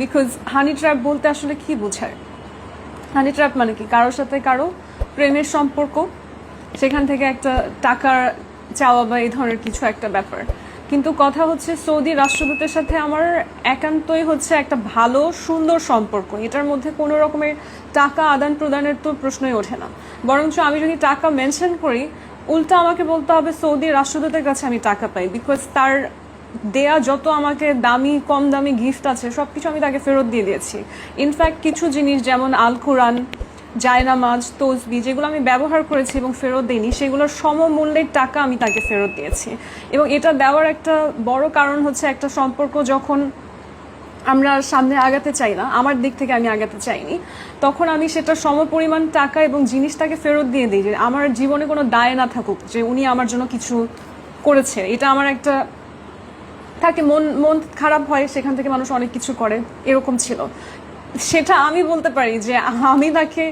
Because honey trap বলতে আসলে কি বোঝায়? হানি ট্র্যাপ মানে কি? কারোর সাথে কারও প্রেমের সম্পর্ক, সেখান থেকে একটা টাকার চাওয়া বা এই ধরনের কিছু একটা ব্যাপার। কিন্তু কথা হচ্ছে সৌদি রাষ্ট্রদূতের সাথে আমার একান্তই হচ্ছে একটা ভালো, সুন্দর সম্পর্ক। এটার মধ্যে কোনো রকমের টাকা আদান প্রদানের তো প্রশ্নই ওঠে না। বরঞ্চ আমি যদি টাকা মেনশন করি, উল্টা আমাকে বলতে হবে সৌদি রাষ্ট্রদূতের কাছে আমি টাকা পাই। বিকজ তার দেয়া যত আমাকে দামি, কম দামি গিফট আছে সব কিছু আমি তাকে ফেরত দিয়ে দিয়েছি। ইনফ্যাক্ট কিছু জিনিস যেমন আল কোরআন জায়নামাজ, তসবি, যেগুলো আমি ব্যবহার করেছি এবং ফেরত দিইনি, সেগুলোর সমমূল্যের টাকা আমি তাকে ফেরত দিয়েছি। এবং এটা দেওয়ার একটা বড় কারণ হচ্ছে একটা সম্পর্ক যখন আমরা সামনে আগাতে চাই না, আমার দিক থেকে আমি আগাতে চাইনি, তখন আমি সেটা সমপরিমাণ টাকা এবং জিনিসটাকে ফেরত দিয়ে দিই যে আমার জীবনে কোনো দায় না থাকুক যে উনি আমার জন্য কিছু করেছে। এটা আমার একটা থাকে মন মন খারাপ হয়, সেখান থেকে মানুষ অনেক কিছু করে। এরকম ছিল। সেটা আমি বলতে পারি যে আমি তাকে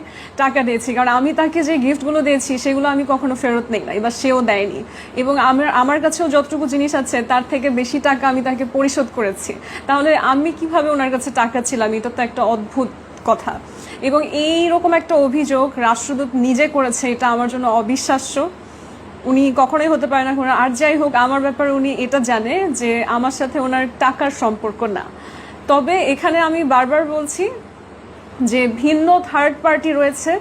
টাকা দিয়েছি, কারণ আমি তাকে যে গিফটগুলো দিয়েছি, সেগুলো আমি কখনো ফেরত নেই না এবার সেও দেয়নি। এবং আমার আমার কাছেও যতটুকু জিনিস আছে, তার থেকে বেশি টাকা আমি তাকে পরিশোধ করেছি। তাহলে আমি কীভাবে ওনার কাছে টাকা ছিলাম? এটা তো একটা অদ্ভুত কথা। এবং এই রকম একটা অভিযোগ রাষ্ট্রদূত নিজে করেছে, এটা আমার জন্য অবিশ্বাস্য। উনি কখনোই হতে পারে না আর যাই হোক, আমার ব্যাপারে উনি এটা জানে যে আমার সাথে ওনার টাকার সম্পর্ক না। তবে এখানে আমি বারবার বলছি যে ভিন্ন থার্ড পার্টি রয়েছে,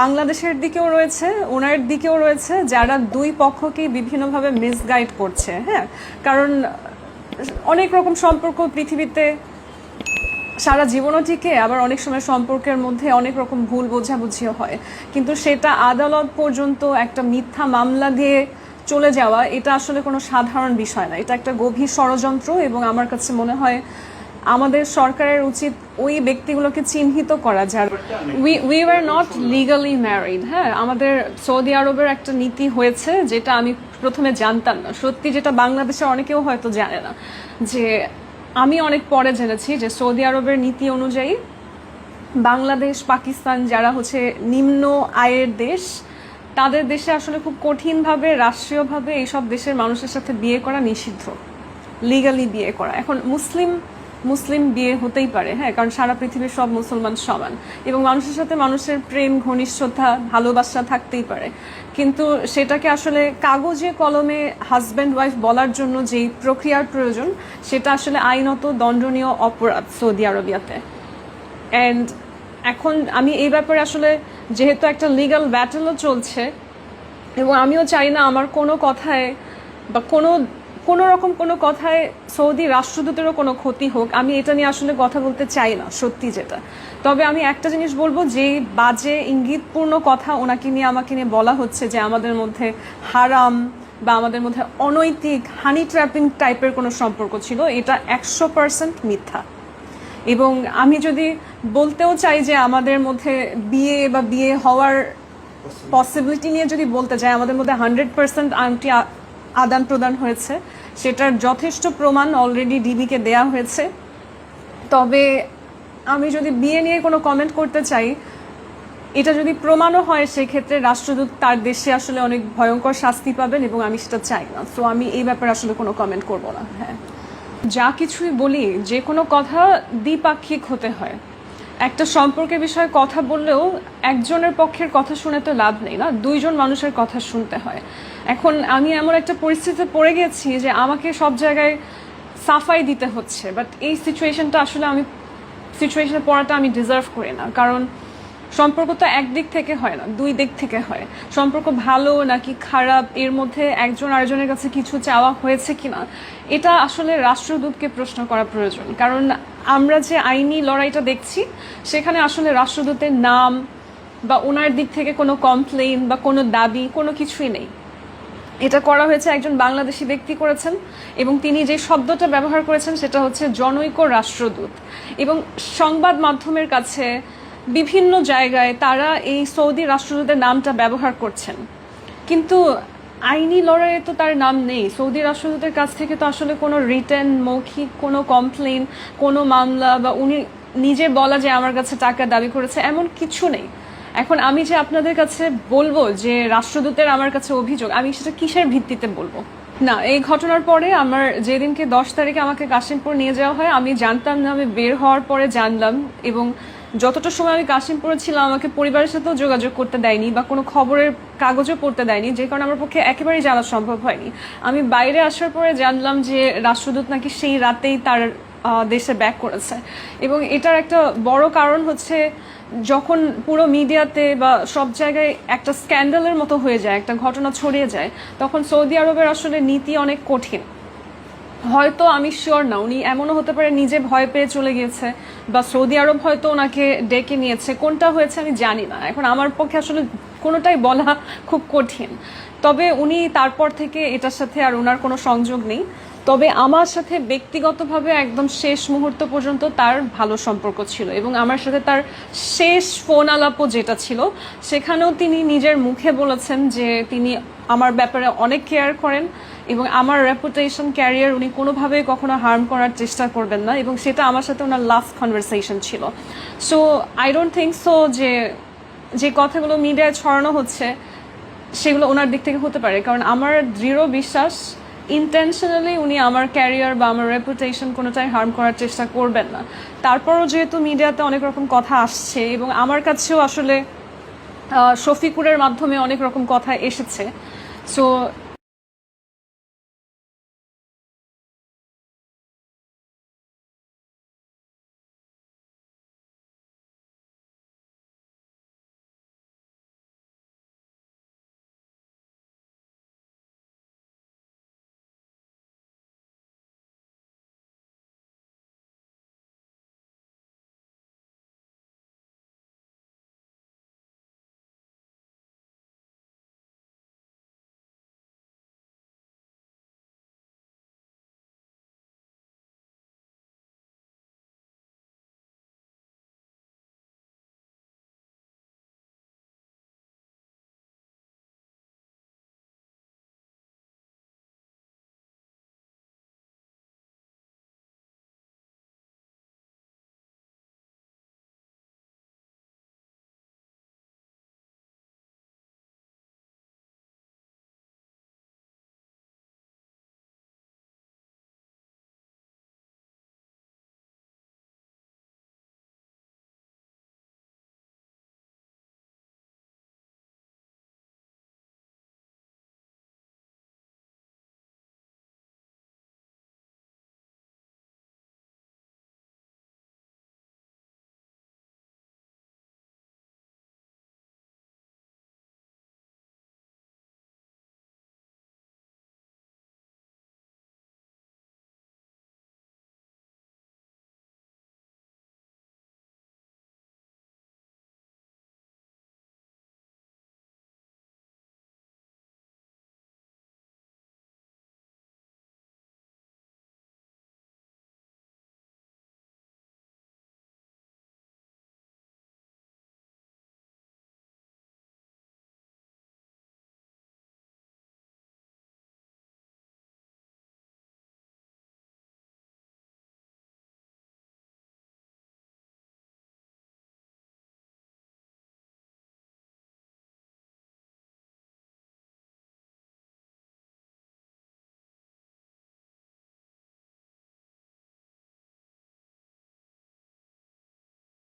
বাংলাদেশের দিকেও রয়েছে, ওনার দিকেও রয়েছে, যারা দুই পক্ষকেই বিভিন্নভাবে মিসগাইড করছে হ্যাঁ? কারণ অনেক রকম সম্পর্ক পৃথিবীতে সারা জীবনও টিকে, আবার অনেক সময় সম্পর্কের মধ্যে অনেক রকম ভুল বোঝাবুঝিও হয়। কিন্তু সেটা আদালত পর্যন্ত একটা মিথ্যা মামলা দিয়ে চলে যাওয়া, এটা আসলে কোনো সাধারণ বিষয় না। এটা একটা গভীর ষড়যন্ত্র এবং আমার কাছে মনে হয় আমাদের সরকারের উচিত ওই ব্যক্তিগুলোকে চিহ্নিত করা যার we we are not legally married হ্যাঁ? আমাদের সৌদি আরবের একটা নীতি হয়েছে যেটা আমি প্রথমে জানতাম না। সত্যি যেটা বাংলাদেশে অনেকেও হয়তো জানে না যে আমি অনেক পরে জেনেছি যে সৌদি আরবের নীতি অনুযায়ী বাংলাদেশ, পাকিস্তান যারা হচ্ছে নিম্ন আয়ের দেশ, তাদের দেশে আসলে খুব কঠিনভাবে, রাষ্ট্রীয়ভাবে এইসব দেশের মানুষের সাথে বিয়ে করা নিষিদ্ধ। লিগালি বিয়ে করা। এখন মুসলিম মুসলিম বিয়ে হতেই পারে হ্যাঁ কারণ সারা পৃথিবীর সব মুসলমান সমান। এবং মানুষের সাথে মানুষের প্রেম, ঘনিষ্ঠতা, ভালোবাসা থাকতেই পারে। কিন্তু সেটাকে আসলে কাগজে, কলমে হাজব্যান্ড ওয়াইফ বলার জন্য যেই প্রক্রিয়ার প্রয়োজন, সেটা আসলে আইনত দণ্ডনীয় অপরাধ সৌদি আরবিয়াতে। অ্যান্ড এখন আমি এই ব্যাপারে আসলে যেহেতু একটা লিগাল ব্যাটেলও চলছে, এবং আমিও চাই না আমার কোনো কথায় বা কোনো কোনো রকম কোনো কথায় সৌদি রাষ্ট্রদূতেরও কোনো ক্ষতি হোক, আমি এটা নিয়ে আসলে কথা বলতে চাই না, সত্যি যেটা। তবে আমি একটা জিনিস বলব, যে বাজে ইঙ্গিতপূর্ণ কথা ওনাকে নিয়ে আমাকে নিয়ে বলা হচ্ছে যে আমাদের মধ্যে হারাম বা আমাদের মধ্যে অনৈতিক হানি ট্র্যাপিং টাইপের কোনো সম্পর্ক ছিল, এটা একশো পার্সেন্ট মিথ্যা। এবং আমি যদি বলতেও চাই যে আমাদের মধ্যে বিয়ে বা বিয়ে হওয়ার পসিবিলিটি নিয়ে যদি বলতে চাই আমাদের মধ্যে হান্ড্রেড পার্সেন্ট আংটি আদান প্রদান হয়েছে। সেটার যথেষ্ট প্রমাণ অলরেডি ডিবিকে দেয়া হয়েছে। তবে আমি যদি বিয়ে নিয়ে কোনো কমেন্ট করতে চাই, এটা যদি প্রমাণও হয়, সেক্ষেত্রে রাষ্ট্রদূত তার দেশে আসলে অনেক ভয়ঙ্কর শাস্তি পাবেন এবং আমি সেটা চাই না। সো আমি এই ব্যাপারে আসলে কোনো কমেন্ট করব না। হ্যাঁ। যা কিছুই বলি, যে কোনো কথা দ্বিপাক্ষিক হতে হয়। একটা সম্পর্কের বিষয়ে কথা বললেও একজনের পক্ষের কথা শুনে তো লাভ নেই, না? দুইজন মানুষের কথা শুনতে হয়। এখন আমি এমন একটা পরিস্থিতিতে পড়ে গেছি যে আমাকে সব জায়গায় সাফাই দিতে হচ্ছে বাট এই সিচুয়েশনটা আসলে আমি সিচুয়েশনে পড়াটা আমি ডিজার্ভ করি না, কারণ সম্পর্ক তো একদিক থেকে হয় না, দুই দিক থেকে হয়। সম্পর্ক ভালো নাকি খারাপ, এর মধ্যে একজন আরেকজনের কাছে কিছু চাওয়া হয়েছে কিনা, এটা আসলে রাষ্ট্রদূতকে প্রশ্ন করা প্রয়োজন, কারণ আমরা যে আইনি লড়াইটা দেখছি, সেখানে আসলে রাষ্ট্রদূতের নাম বা ওনার দিক থেকে কোনো কমপ্লেন বা কোনো দাবি, কোনো কিছুই নেই। এটা করা হয়েছে, একজন বাংলাদেশি ব্যক্তি করেছেন এবং তিনি যে শব্দটা ব্যবহার করেছেন, সেটা হচ্ছে জনৈক রাষ্ট্রদূত। এবং সংবাদ মাধ্যমের কাছে বিভিন্ন জায়গায় তারা এই সৌদি রাষ্ট্রদূতের নামটা ব্যবহার করছেন। কিন্তু আইনি লড়াইয়ে তো তার নাম নেই। সৌদি রাষ্ট্রদূতের কাছ থেকে তো আসলে কোনো রিটার্ন মৌখিক কোনো কমপ্লেন কোনো মামলা বা উনি নিজে বলা যে আমার কাছে টাকা দাবি করেছে এমন কিছু নেই। এখন আমি যে আপনাদের কাছে বলব যে রাষ্ট্রদূতের আমার কাছে অভিযোগ, আমি সেটা কিসের ভিত্তিতে বলব? না, এই ঘটনার পরে আমার যেদিনকে দশ তারিখে আমাকে কাশিমপুর নিয়ে যাওয়া হয়, আমি জানতাম না, আমি বের হওয়ার পরে জানলাম এবং যতটা সময় আমি কাশিমপুরে ছিলাম, আমাকে পরিবারের সাথেও যোগাযোগ করতে দেয়নি বা কোনো খবরের কাগজও পড়তে দেয়নি, যে কারণে আমার পক্ষে একেবারেই জানা সম্ভব হয়নি। আমি বাইরে আসার পরে জানলাম যে রাষ্ট্রদূত নাকি সেই রাতেই তার দেশে ব্যাক করেছে। এবং এটার একটা বড় কারণ হচ্ছে যখন পুরো মিডিয়াতে বা সব জায়গায় একটা স্ক্যান্ডালের মতো হয়ে যায়, একটা ঘটনা ছড়িয়ে যায়, তখন সৌদি আরবের আসলে নীতি অনেক কঠিন। হয়তো আমি শিওর না, উনি এমনও হতে পারে নিজে ভয় পেয়ে চলে গিয়েছে, বা সৌদি আরব হয়তো ওনাকে ডেকে নিয়েছে, কোনটা হয়েছে আমি জানি না। এখন আমার পক্ষে আসলে কোনোটাই বলা খুব কঠিন। তবে উনি তারপর থেকে এটার সাথে আর ওনার কোনো সংযোগ নেই। তবে আমার সাথে ব্যক্তিগতভাবে একদম শেষ মুহূর্ত পর্যন্ত তার ভালো সম্পর্ক ছিল এবং আমার সাথে তার শেষ ফোন আলাপও যেটা ছিল, সেখানেও তিনি নিজের মুখে বলেছেন যে তিনি আমার ব্যাপারে অনেক কেয়ার করেন এবং আমার রেপুটেশন ক্যারিয়ার উনি কোনোভাবেই কখনো হার্ম করার চেষ্টা করবেন না এবং সেটা আমার সাথে ওনার লাস্ট কনভারসেশন ছিল। So I don't think so যে যে কথাগুলো মিডিয়ায় ছড়ানো হচ্ছে, সেগুলো ওনার দিক থেকে হতে পারে। কারণ আমার দৃঢ় বিশ্বাস ইন্টেনশনালি উনি আমার ক্যারিয়ার বা আমার রেপুটেশন কোনোটাই হার্ম করার চেষ্টা করবেন না। তারপরও যেহেতু মিডিয়াতে অনেক রকম কথা আসছে এবং আমার কাছেও আসলে শফিকুরের মাধ্যমে অনেক রকম কথা এসেছে। সো